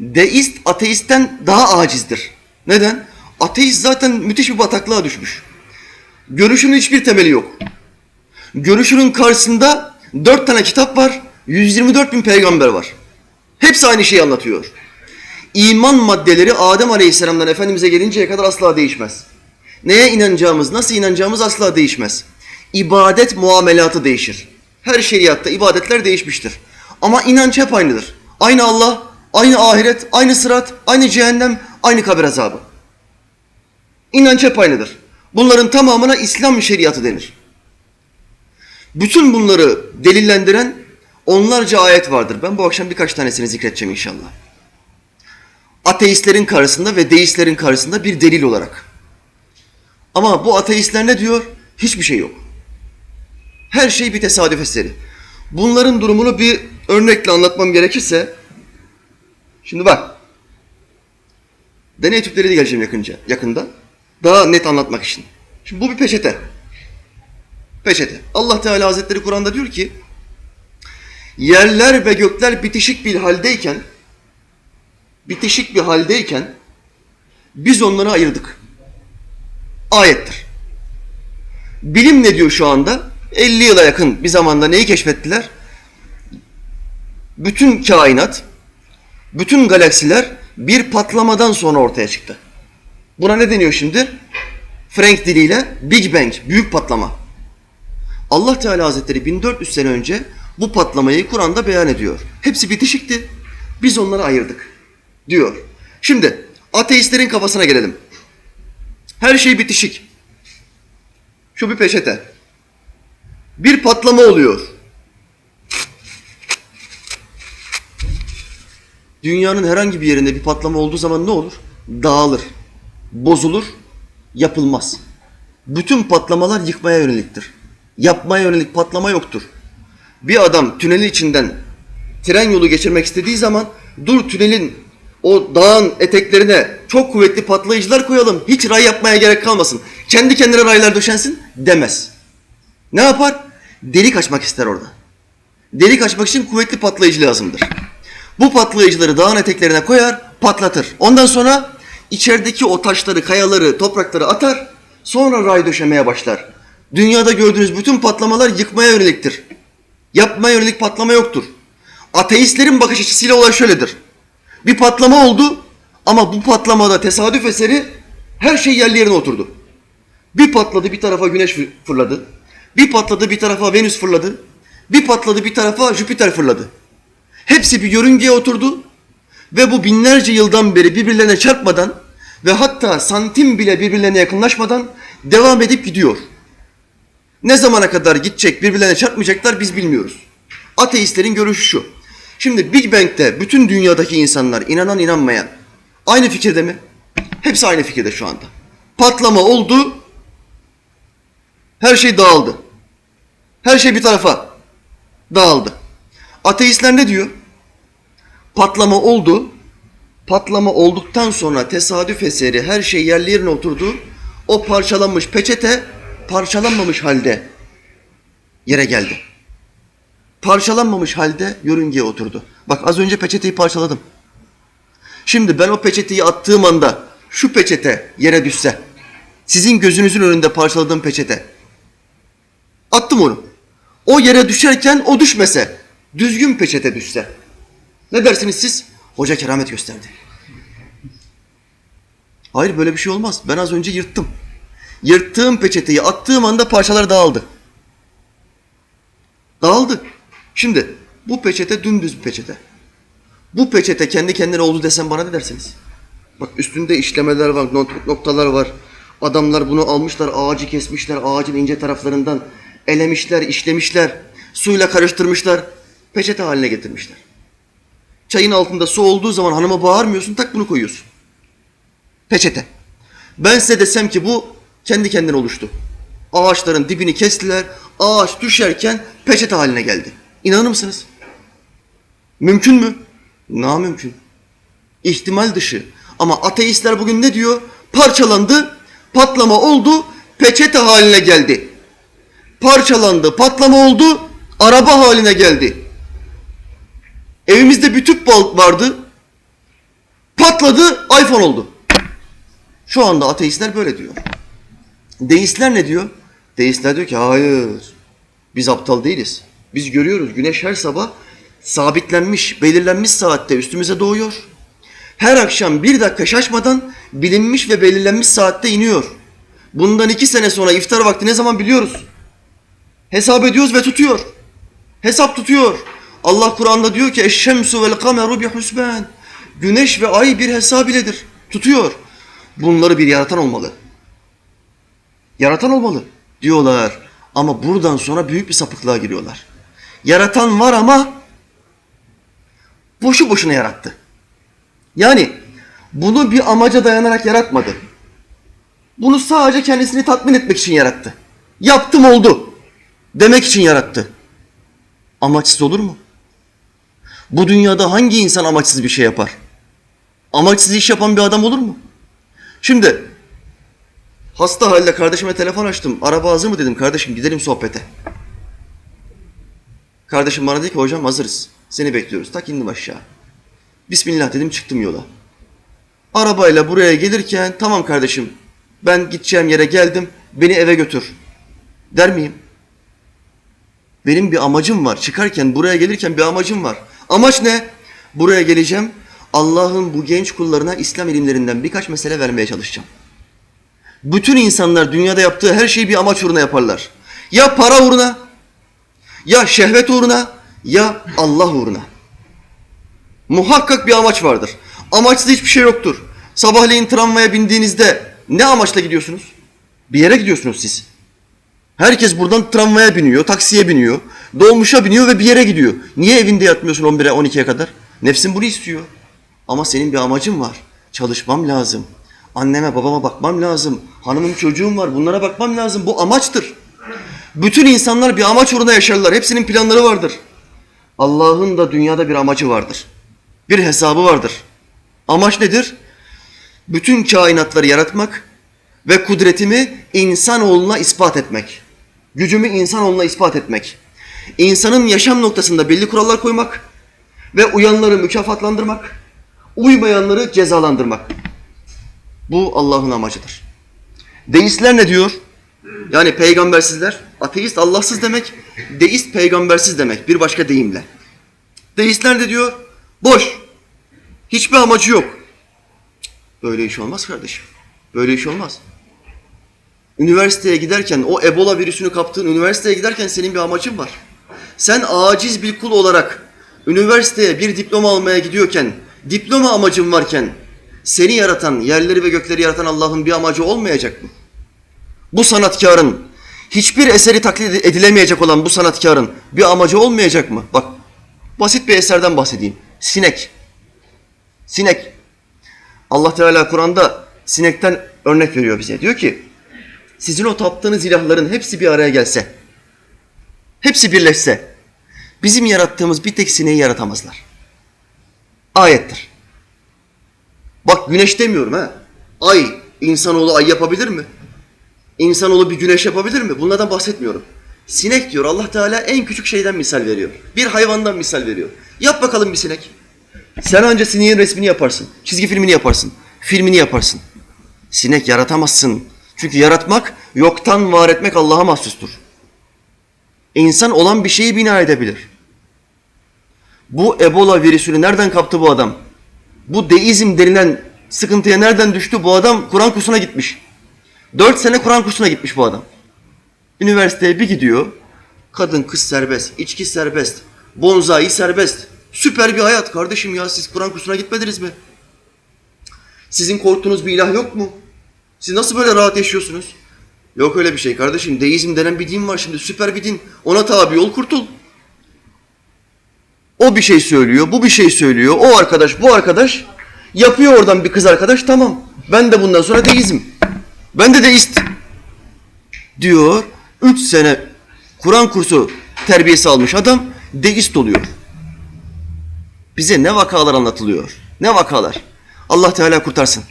Deist ateistten daha acizdir. Neden? Ateist zaten müthiş bir bataklığa düşmüş. Görüşünün hiçbir temeli yok. Görüşünün karşısında dört tane kitap var, 124 bin peygamber var. Hepsi aynı şeyi anlatıyor. İman maddeleri Adem Aleyhisselam'dan Efendimiz'e gelinceye kadar asla değişmez. Neye inanacağımız, nasıl inanacağımız asla değişmez. İbadet muamelatı değişir. Her şeriatta ibadetler değişmiştir. Ama inanç hep aynıdır. Aynı Allah, aynı ahiret, aynı sırat, aynı cehennem, aynı kabir azabı. İnanç hep aynıdır. Bunların tamamına İslam şeriatı denir. Bütün bunları delillendiren onlarca ayet vardır. Ben bu akşam birkaç tanesini zikredeceğim inşallah. Ateistlerin karşısında ve deistlerin karşısında bir delil olarak. Ama bu ateistler ne diyor? Hiçbir şey yok. Her şey bir tesadüf eseri. Bunların durumunu bir örnekle anlatmam gerekirse, şimdi bak, deney tüpleri de geleceğim yakınca, yakında. Daha net anlatmak için. Şimdi bu bir peçete. Peçete. Allah Teala Hazretleri Kur'an'da diyor ki, yerler ve gökler bitişik bir haldeyken, bitişik bir haldeyken, biz onları ayırdık. Ayettir. Bilim ne diyor şu anda? 50 yıla yakın bir zamanda neyi keşfettiler? Bütün kainat, bütün galaksiler bir patlamadan sonra ortaya çıktı. Buna ne deniyor şimdi? Frank diliyle Big Bang, büyük patlama. Allah Teala Hazretleri 1400 sene önce bu patlamayı Kur'an'da beyan ediyor. Hepsi bitişikti. Biz onları ayırdık diyor. Şimdi ateistlerin kafasına gelelim. Her şey bitişik. Şu bir peçete. Bir patlama oluyor. Dünyanın herhangi bir yerinde bir patlama olduğu zaman ne olur? Dağılır, bozulur, yapılmaz. Bütün patlamalar yıkmaya yöneliktir. Yapmaya yönelik patlama yoktur. Bir adam tünelin içinden tren yolu geçirmek istediği zaman dur tünelin o dağın eteklerine çok kuvvetli patlayıcılar koyalım. Hiç ray yapmaya gerek kalmasın. Kendi kendine raylar döşensin demez. Ne yapar? Delik açmak ister orada. Delik açmak için kuvvetli patlayıcı lazımdır. Bu patlayıcıları dağın eteklerine koyar, patlatır. Ondan sonra içerideki o taşları, kayaları, toprakları atar. Sonra ray döşemeye başlar. Dünyada gördüğünüz bütün patlamalar yıkmaya yöneliktir. Yapmaya yönelik patlama yoktur. Ateistlerin bakış açısıyla olay şöyledir. Bir patlama oldu ama bu patlamada tesadüf eseri her şey yerli yerine oturdu. Bir patladı bir tarafa güneş fırladı. Bir patladı bir tarafa Venüs fırladı. Bir patladı bir tarafa Jüpiter fırladı. Hepsi bir yörüngeye oturdu ve bu binlerce yıldan beri birbirlerine çarpmadan ve hatta santim bile birbirlerine yakınlaşmadan devam edip gidiyor. Ne zamana kadar gidecek birbirlerine çarpmayacaklar biz bilmiyoruz. Ateistlerin görüşü şu. Şimdi Big Bang'de bütün dünyadaki insanlar inanan inanmayan aynı fikirde mi? Hepsi aynı fikirde şu anda. Patlama oldu. Her şey dağıldı. Her şey bir tarafa dağıldı. Ateistler ne diyor? Patlama oldu. Patlama olduktan sonra tesadüf eseri her şey yerli yerine oturdu. O parçalanmış peçete parçalanmamış halde yere geldi. Parçalanmamış halde yörüngeye oturdu. Bak az önce peçeteyi parçaladım. Şimdi ben o peçeteyi attığım anda şu peçete yere düşse, sizin gözünüzün önünde parçaladığım peçete, attım onu. O yere düşerken o düşmese, düzgün peçete düşse. Ne dersiniz siz? Hoca keramet gösterdi. Hayır böyle bir şey olmaz. Ben az önce yırttım. Yırttığım peçeteyi attığım anda parçalar dağıldı. Dağıldı. Şimdi bu peçete dümdüz bir peçete. Bu peçete kendi kendine oldu desem bana ne dersiniz? Bak üstünde işlemeler var, noktalar var. Adamlar bunu almışlar, ağacı kesmişler, ağacın ince taraflarından elemişler, işlemişler, suyla karıştırmışlar, peçete haline getirmişler. Çayın altında su olduğu zaman hanıma bağırmıyorsun, tak bunu koyuyorsun. Peçete. Ben size desem ki bu kendi kendine oluştu. Ağaçların dibini kestiler, ağaç düşerken peçete haline geldi. İnanır mısınız? Mümkün mü? Namümkün. İhtimal dışı. Ama ateistler bugün ne diyor? Parçalandı, patlama oldu, peçete haline geldi. Parçalandı, patlama oldu, araba haline geldi. Evimizde bir tüp bal vardı. Patladı, iPhone oldu. Şu anda ateistler böyle diyor. Deistler ne diyor? Deistler diyor ki hayır. Biz aptal değiliz. Biz görüyoruz güneş her sabah sabitlenmiş, belirlenmiş saatte üstümüze doğuyor. Her akşam bir dakika şaşmadan bilinmiş ve belirlenmiş saatte iniyor. Bundan iki sene sonra iftar vakti ne zaman biliyoruz? Hesap ediyoruz ve tutuyor. Hesap tutuyor. Allah Kur'an'da diyor ki eşşemsu vel kameru bi husban. Güneş ve ay bir hesab iledir. Tutuyor. Bunları bir yaratan olmalı. Yaratan olmalı diyorlar. Ama buradan sonra büyük bir sapıklığa giriyorlar. Yaratan var ama boşu boşuna yarattı. Yani bunu bir amaca dayanarak yaratmadı. Bunu sadece kendisini tatmin etmek için yarattı. Yaptım oldu demek için yarattı. Amaçsız olur mu? Bu dünyada hangi insan amaçsız bir şey yapar? Amaçsız iş yapan bir adam olur mu? Şimdi hasta halde kardeşime telefon açtım. Araba hazır mı dedim kardeşim gidelim sohbete. Kardeşim bana dedi ki hocam hazırız. Seni bekliyoruz. Tak indim aşağı. Bismillah dedim çıktım yola. Arabayla buraya gelirken tamam kardeşim ben gideceğim yere geldim beni eve götür. Der miyim? Benim bir amacım var. Çıkarken buraya gelirken bir amacım var. Amaç ne? Buraya geleceğim. Allah'ın bu genç kullarına İslam ilimlerinden birkaç mesele vermeye çalışacağım. Bütün insanlar dünyada yaptığı her şeyi bir amaç uğruna yaparlar. Ya para uğruna, ya şehvet uğruna, ya Allah uğruna. Muhakkak bir amaç vardır. Amaçsız hiçbir şey yoktur. Sabahleyin tramvaya bindiğinizde ne amaçla gidiyorsunuz? Bir yere gidiyorsunuz siz. Herkes buradan tramvaya biniyor, taksiye biniyor, dolmuşa biniyor ve bir yere gidiyor. Niye evinde yatmıyorsun 11'e 12'ye kadar? Nefsin bunu istiyor. Ama senin bir amacın var. Çalışmam lazım. Anneme babama bakmam lazım. Hanımım çocuğum var bunlara bakmam lazım. Bu amaçtır. Bütün insanlar bir amaç uğruna yaşarlar. Hepsinin planları vardır. Allah'ın da dünyada bir amacı vardır. Bir hesabı vardır. Amaç nedir? Bütün kainatları yaratmak ve kudretimi insanoğluna ispat etmek. Gücümü insanoğluna ispat etmek. İnsanın yaşam noktasında belli kurallar koymak ve uyanları mükafatlandırmak, uymayanları cezalandırmak. Bu Allah'ın amacıdır. Deistler ne diyor? Yani peygambersizler, ateist Allahsız demek, deist peygambersiz demek bir başka deyimle. Deistler de diyor, boş, hiçbir amacı yok. Böyle iş olmaz kardeşim, böyle iş olmaz. Üniversiteye giderken, o Ebola virüsünü kaptığın üniversiteye giderken senin bir amacın var. Sen aciz bir kul olarak üniversiteye bir diploma almaya gidiyorken, diploma amacın varken, seni yaratan, yerleri ve gökleri yaratan Allah'ın bir amacı olmayacak mı? Bu sanatkarın, hiçbir eseri taklit edilemeyecek olan bu sanatkarın bir amacı olmayacak mı? Bak, basit bir eserden bahsedeyim. Sinek. Sinek. Allah Teala Kur'an'da sinekten örnek veriyor bize. Diyor ki, sizin o taptığınız ilahların hepsi bir araya gelse, hepsi birleşse, bizim yarattığımız bir tek sineği yaratamazlar. Ayettir. Bak güneş demiyorum ha. Ay, insanoğlu ay yapabilir mi? İnsanoğlu bir güneş yapabilir mi? Bunlardan bahsetmiyorum. Sinek diyor Allah Teala en küçük şeyden misal veriyor. Bir hayvandan misal veriyor. Yap bakalım bir sinek. Sen önce sineğin resmini yaparsın. Çizgi filmini yaparsın. Filmini yaparsın. Sinek yaratamazsın. Çünkü yaratmak, yoktan var etmek Allah'a mahsustur. İnsan olan bir şeyi bina edebilir. Bu Ebola virüsünü nereden kaptı bu adam? Bu deizm denilen sıkıntıya nereden düştü? Bu adam Kur'an kursuna gitmiş. Dört sene Kur'an kursuna gitmiş bu adam. Üniversiteye bir gidiyor. Kadın kız serbest, içki serbest, bonzai serbest. Süper bir hayat kardeşim ya siz Kur'an kursuna gitmediniz mi? Sizin korktuğunuz bir ilah yok mu? Siz nasıl böyle rahat yaşıyorsunuz? Yok öyle bir şey kardeşim. Deizm denen bir din var şimdi. Süper bir din. Ona tabi ol kurtul. O bir şey söylüyor, bu bir şey söylüyor. O arkadaş, bu arkadaş yapıyor oradan bir kız arkadaş. Tamam. Ben de bundan sonra deizm. Ben de deist. Diyor. Üç sene Kur'an kursu terbiyesi almış adam deist oluyor. Bize ne vakalar anlatılıyor. Ne vakalar. Allah Teala kurtarsın.